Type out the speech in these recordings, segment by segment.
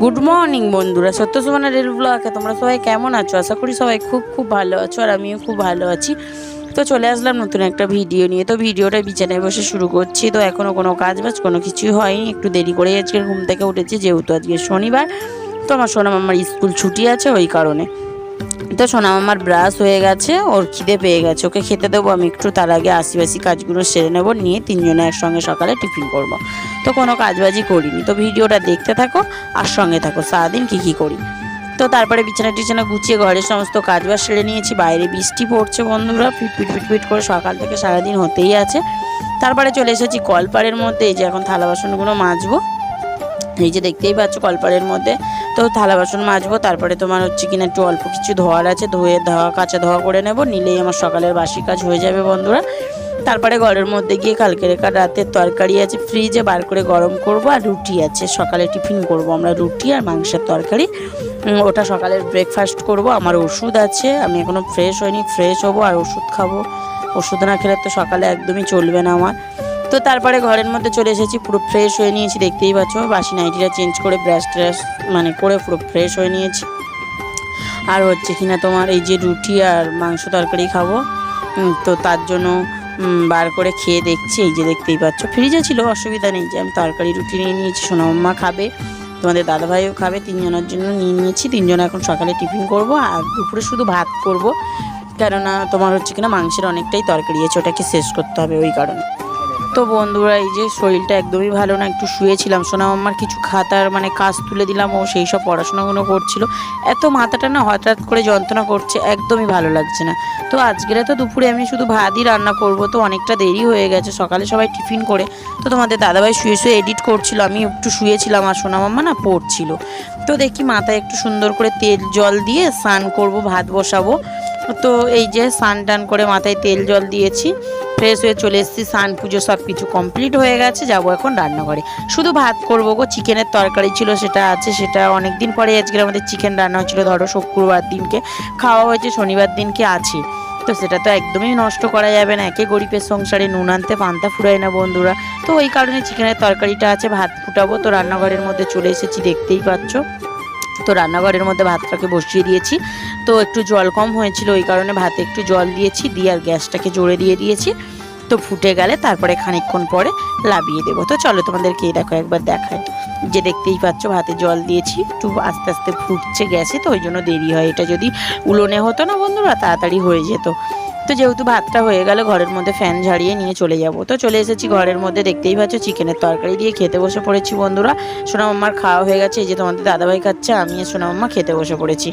Good morning বন্ধুরা। সত্য Sumana rail ব্লকে তোমরা সবাই কেমন আছো? আশা করি সবাই খুব খুব ভালো আছো আর আমিও খুব ভালো আছি। তো চলে আসলাম নতুন একটা ভিডিও নিয়ে। তো ভিডিওটা বিছানায় বসে শুরু করছি। তো এখনও কোনো কাজ বাজ কোনো কিছুই হয়নি। একটু দেরি করে আজকে ঘুম থেকে উঠেছি, যেহেতু আজকে শনিবার। তো আমার সোনাম আমার স্কুল ছুটি আছে ওই কারণে। তো সোনাম আমার ব্রাশ হয়ে গেছে, ওর খিদে পেয়ে গেছে। ওকে খেতে দেবো, আমি একটু তার আগে আশিবাসি কাজগুলো সেরে নেব, নিয়ে তিনজনে একসঙ্গে সকালে টিফিন করব। তো কোনো কাজবাজি করিনি। তো ভিডিওটা দেখতে থাকো আর সঙ্গে থাকো, সারাদিন কী কী করি। তো তারপরে বিছানা টিছানা গুছিয়ে ঘরের সমস্ত কাজবাজ সেরে নিয়েছি, বাইরে বৃষ্টি পড়ছে বন্ধুরা ফিট ফিট ফিট ফিট করে সকাল থেকে সারাদিন হতেই আছে। তারপরে চলে এসেছি কলপাড়ের মধ্যে, এই যে এখন থালা বাসনগুলো মাজবো। এই যে দেখতেই পাচ্ছ কলপাড়ের মধ্যে তো থালা বাসন মাজবো, তারপরে তোমার হচ্ছে কিনা একটু অল্প কিছু ধোয়ার আছে, ধুয়ে ধোয়া, কাঁচা ধোয়া করে নেব, নিলেই আমার সকালের বাসি কাজ হয়ে যাবে বন্ধুরা। তারপরে ঘরের মধ্যে গিয়ে কালকে রেখা রাতের তরকারি আছে ফ্রিজে বার করে গরম করব আর রুটি আছে। সকালে টিফিন করব আমরা রুটি আর মাংসের তরকারি। ওটা সকালের ব্রেকফাস্ট করব, আমার ওষুধ আছে, আমি এখনও ফ্রেশ হইনি ফ্রেশ হব আর ওষুধ খাব। ওষুধ না খেলে তো সকালে একদমই চলবে না আমার। তো তারপরে ঘরের মধ্যে চলে এসেছি, পুরো ফ্রেশ হয়ে নিয়েছি, দেখতেই পাচ্ছ। বাসি নাইটিটা চেঞ্জ করে ব্রাশ ট্রাশ মানে করে পুরো ফ্রেশ হয়ে নিয়েছি। আর হচ্ছে কিনা তোমার এই যে রুটি আর মাংস তরকারি খাব তো তার জন্য বার করে খেয়ে দেখছি, এই যে দেখতেই পাচ্ছ। ফ্রিজে ছিল, অসুবিধা নেই, যে আমি তরকারি, রুটি নিয়ে নিয়েছি সোনাম্মা খাবে, তোমাদের দাদাভাইও খাবে, তিনজনের জন্য নিয়ে নিয়েছি, তিনজন এখন সকালে টিফিন করব, আর দুপুরে শুধু ভাত করব। কেননা তোমার হচ্ছে কিনা মাংসের অনেকটাই তরকারি আছে, ওটাকে শেষ করতে হবে ওই কারণে। তো বন্ধুরা, এই যে শরীরটা একদমই ভালো না, একটু শুয়েছিলাম। সোনাম আমার কিছু খাতার মানে কাজ তুলে দিলাম, ও সেই সব পড়াশোনাগুলো করছিল। এত মাথাটা না হঠাৎ করে যন্ত্রণা করছে, একদমই ভালো লাগছে না। তো আজকের তো দুপুরে আমি শুধু ভাতই রান্না করব, তো অনেকটা দেরি হয়ে গেছে, সকালে সবাই টিফিন করে। তো তোমাদের দাদাভাই শুয়ে শুয়ে এডিট করছিল, আমি একটু শুয়েছিলাম আর সোনামাম্মা না পড়ছিল। তো দেখি মাথায় একটু সুন্দর করে তেল জল দিয়ে স্নান করব, ভাত বসাবো। তো এই যে স্নান টান করে মাথায় তেল জল দিয়েছি। ফ্রেশ হয়ে চলে এসেছি, স্নান পুজো সব কিছু কমপ্লিট হয়ে গেছে, যাব এখন রান্নাঘরে। শুধু ভাত করব গো, চিকেনের তরকারি ছিল সেটা আছে, সেটা অনেক দিন পরে আজকে আমাদের চিকেন রান্না হয়েছিল, ধরো শুক্রবার দিনকে। খাওয়া হয়েছে, শনিবার দিনকে আছে। তো সেটা তো একদমই নষ্ট করা যাবে না, একে গরিবের সংসারে নুন আনতে, পান্তা ফুরায় না বন্ধুরা। তো ওই কারণে চিকেনের তরকারিটা আছে, ভাত ফুটাবো, তো রান্নাঘরের মধ্যে চলে এসেছি, দেখতেই পাচ্ছ। তো রান্নাঘরের মধ্যে ভাতটাকে বসিয়ে দিয়েছি। তো একটু জল কম হয়েছিল, ওই কারণে ভাতে একটু জল দিয়েছি, দিয়ে আর গ্যাসটাকে জোরে দিয়ে দিয়েছি। তো ফুটে গেলে তারপরে খানিকক্ষণ পরে লাবিয়ে দেবো। তো চলো তোমাদেরকে দেখো, একবার দেখায় যে দেখতেই পাচ্ছ, ভাতে জল দিয়েছি, একটু আস্তে আস্তে ফুটছে গ্যাসে, তো ওই জন্য দেরি হয়। এটা যদি উলোনে হতো না বন্ধুরা, তাড়াতাড়ি হয়ে যেত। তো যেহেতু ভাতটা হয়ে গেল, ঘরের মধ্যে ফ্যান ঝাড়িয়ে নিয়ে চলে যাব। তো চলে এসেছি ঘরের মধ্যে, দেখতেই পাচ্ছ চিকেনের তরকারি দিয়ে খেতে বসে পড়েছি বন্ধুরা। সোনামাম্মার খাওয়া হয়ে গেছে, এই যে তোমাদের দাদাভাই খাচ্ছে, আমি সোনামাম্মা খেতে বসে পড়েছি।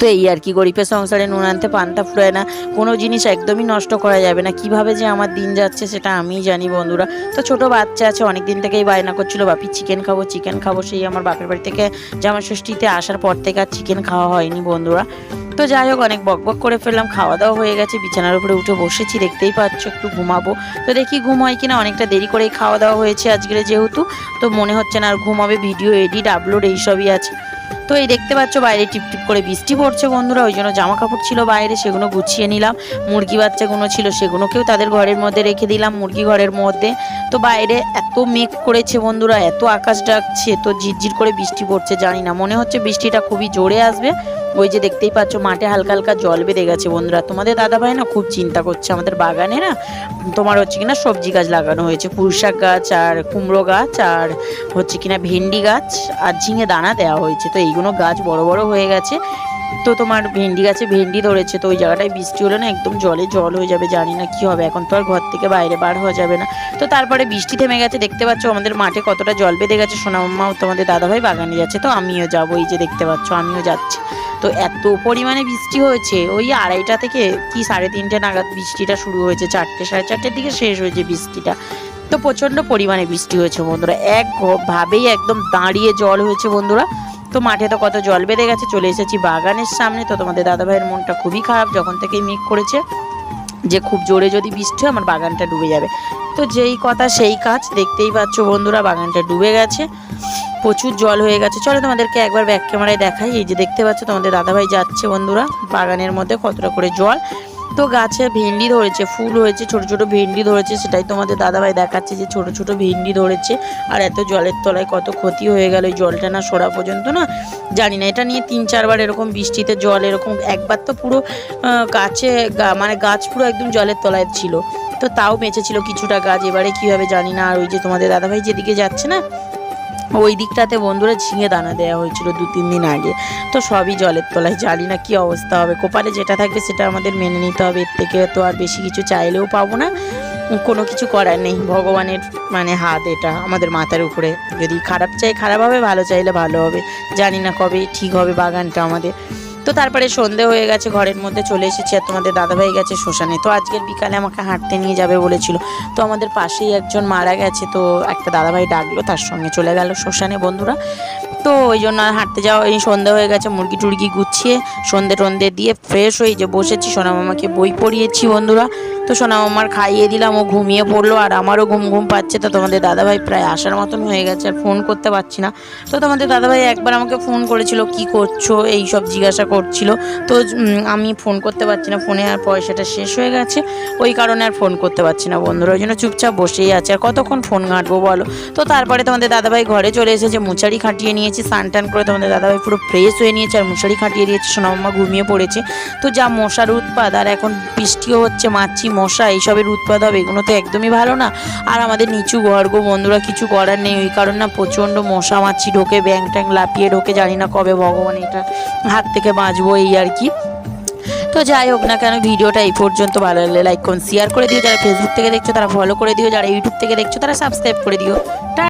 তো এই আর কি, গরিবের সংসারে নুন আনতে পান্তা ফুরায় না, কোনো জিনিস একদমই নষ্ট করা যাবে না। কীভাবে যে আমার দিন যাচ্ছে সেটা আমিই জানি বন্ধুরা। তো ছোট বাচ্চা আছে অনেক দিন থেকেই বায়না করছিল, বাপি চিকেন খাব চিকেন খাব। সেই আমার বাপের বাড়ি থেকে জামা ষষ্ঠীতে আসার পর থেকে আর চিকেন খাওয়া হয়নি বন্ধুরা। তো যাই হোক, অনেক বক বক করে ফেললাম খাওয়া দাওয়া হয়ে গেছে। বিছানার উপরে উঠে বসেছি, দেখতেই পাচ্ছ, একটু ঘুমাবো। তো দেখি ঘুম হয় কিনা, অনেকটা দেরি করেই খাওয়া দাওয়া হয়েছে আজকের যেহেতু। তো মনে হচ্ছে না আর ঘুমাবে ভিডিও এডিট আপলোড এইসবই আছে। তো এই দেখতে পাচ্ছ বাইরে টিপ টিপ করে বৃষ্টি পড়ছে বন্ধুরা, ওই জন্য জামা কাপড় ছিল বাইরে, সেগুলো গুছিয়ে নিলাম। মুরগি বাচ্চাগুলো ছিল, সেগুলোকেও তাদের ঘরের মধ্যে রেখে দিলাম, মুরগি ঘরের মধ্যে। তো বাইরে এত মেঘ করেছে বন্ধুরা, এত আকাশ ডাকছে, তো ঝিরঝির করে বৃষ্টি পড়ছে, জানি না। মনে হচ্ছে বৃষ্টিটা খুবই জোরে আসবে। ওই যে দেখতেই পাচ্ছ, মাঠে হালকা হালকা জল বেঁধে গেছে বন্ধুরা। তোমাদের দাদাভাই না খুব চিন্তা করছে, আমাদের বাগানে না, তোমার হচ্ছে কিনা সবজি গাছ লাগানো হয়েছে। পুঁই শাক গাছ, আর কুমড়ো গাছ, আর হচ্ছে কিনা ভেন্ডি গাছ, আর ঝিঙে দানা দেওয়া হয়েছে। তো এইগুলো গাছ বড় বড় হয়ে গেছে। তো তোমার ভেন্ডি গাছে ভেন্ডি ধরেছে, তো ওই জায়গাটায় বৃষ্টি হলে না একদম জলে জল হয়ে যাবে, জানি না কি হবে। এখন তো আর ঘর থেকে বাইরে বার হওয়া যাবে না। তো তারপরে বৃষ্টি থেমে গেছে, দেখতে পাচ্ছ আমাদের মাঠে কতটা জল বেঁধে গেছে। সোনাম্মাও তোমাদের দাদাভাই বাগানে যাচ্ছে, তো আমিও যাব, এই যে দেখতে পাচ্ছ, আমিও যাচ্ছি। তো এত পরিমাণে বৃষ্টি হয়েছে, ওই আড়াইটা থেকে কি সাড়ে তিনটে নাগাদ বৃষ্টিটা শুরু হয়েছে, চারটে সাড়ে চারটের দিকে শেষ হয়েছে বৃষ্টিটা। তো প্রচণ্ড পরিমাণে বৃষ্টি হয়েছে বন্ধুরা, এক ভাবেই একদম দাঁড়িয়ে জল হয়েছে বন্ধুরা। তো মাঠে তো কত জল বেঁধে গেছে, চলে এসেছি বাগানের সামনে। তো তোমাদের দাদাভাইয়ের মনটা খুবই খারাপ, যখন থেকেই মেঘ করেছে, যে খুব জোরে যদি বৃষ্টি হয়, আমার বাগানটা ডুবে যাবে। তো যেই কথা, সেই কাজ, দেখতেই পাচ্ছ বন্ধুরা, বাগানটা ডুবে গেছে, প্রচুর জল হয়ে গেছে। চলো তোমাদেরকে একবার ব্যাক ক্যামেরায় দেখাই, এই যে দেখতে পাচ্ছ তোমাদের দাদাভাই যাচ্ছে বন্ধুরা, বাগানের মধ্যে কতটা করে জল। তো গাছে ভেন্ডি ধরেছে, ফুল হয়েছে, ছোট ছোট ভেন্ডি ধরেছে, সেটাই তোমাদের দাদাভাই দেখাচ্ছে যে ছোট ছোট ভেন্ডি ধরেছে, আর এত জলের তলায় কত ক্ষতি হয়ে গেল ওই জলটা না সরা পর্যন্ত না, জানি না, এটা নিয়ে তিন চারবার এরকম বৃষ্টিতে জল এরকম, একবার তো পুরো গাছে মানে গাছ পুরো একদম জলের তলায় ছিল, তো তাও বেঁচেছিল কিছুটা গাছ, এবারে কী হবে জানি না, আর ওই যে তোমাদের দাদাভাই যেদিকে যাচ্ছে না ওই দিকটাতে বন্ধুরা ঝিঙে দানা দেওয়া হয়েছিল দু, তিন দিন আগে। তো সবই জলের তলায়, জানি না কী অবস্থা হবে। কোপালে যেটা থাকবে সেটা আমাদের মেনে নিতে হবে। এর থেকে তো আর বেশি কিছু চাইলেও পাবো না। কোনো কিছু করার নেই। ভগবানের মানে হাত এটা, আমাদের মাথার উপরে। যদি খারাপ চাই, খারাপ হবে, ভালো চাইলে ভালো হবে। জানি না কবে ঠিক হবে বাগানটা আমাদের। তো তারপরে সন্ধে হয়ে গেছে, ঘরের মধ্যে চলে এসেছি আর তোমাদের দাদাভাই গেছে শ্মশানে। তো আজকের বিকালে আমাকে হাঁটতে নিয়ে যাবে বলেছিল। তো আমাদের পাশেই একজন মারা গেছে, তো একটা দাদাভাই ডাকলো, তার সঙ্গে চলে গেল শ্মশানে বন্ধুরা। তো ওই জন্য আর হাঁটতে যাওয়া এই সন্ধে হয়ে গেছে, মুরগি টুরগি গুছিয়ে সন্ধে টন্ধে দিয়ে ফ্রেশ হয়ে যে বসেছি, সোনামামাকে বই পড়িয়েছি বন্ধুরা। তো সোনামামার খাইয়ে দিলাম, ও ঘুমিয়ে পড়ল, আর আমারও ঘুম ঘুম পাচ্ছে। তো তোমাদের দাদাভাই প্রায় আসার মতন হয়ে গেছে, আর ফোন করতে পারছি না। তো তোমাদের দাদাভাই একবার আমাকে ফোন করেছিল, কি করছ? এই সব জিজ্ঞাসা করছিল। তো আমি ফোন করতে পারছি না ফোনে আর পয়সাটা শেষ হয়ে গেছে। ওই কারণে আর ফোন করতে পারছি না, বন্ধুরা। ওই জন্য চুপচাপ বসেই আছে। আর কতক্ষণ ফোন ঘাঁটবো বলো? তো তারপরে তোমাদের দাদাভাই ঘরে চলে এসেছে মুচারি খাটিয়ে নিয়েছি, স্নান টান করে তোমাদের দাদাভাই পুরো ফ্রেশ হয়ে নিয়েছে, আর মুশারি খাটিয়ে দিয়েছে। সোনামাম্মা ঘুমিয়ে পড়েছে। তো যা মশার উৎপাদ আর এখন বৃষ্টিও হচ্ছে, মাছি মশা এইসবের উৎপাদ হবে, এগুলো তো একদমই ভালো না। আর আমাদের নিচু গর্গ বন্ধুরা কিছু করার নেই, ওই কারণ না প্রচণ্ড মশা মাছি ঢোকে ব্যাং ট্যাং লাপিয়ে ঢোকে, জানি না কবে ভগবান এটা হাত থেকে বাঁচবো এই আর কি। তো যাই হোক না কেন, ভিডিওটা এই পর্যন্ত, ভালো লাগলে লাইক করুন শেয়ার করে দিও। যারা ফেসবুক থেকে দেখছ, তারা ফলো করে দিও। যারা ইউটিউব থেকে দেখছ, তারা সাবস্ক্রাইব করে দিও।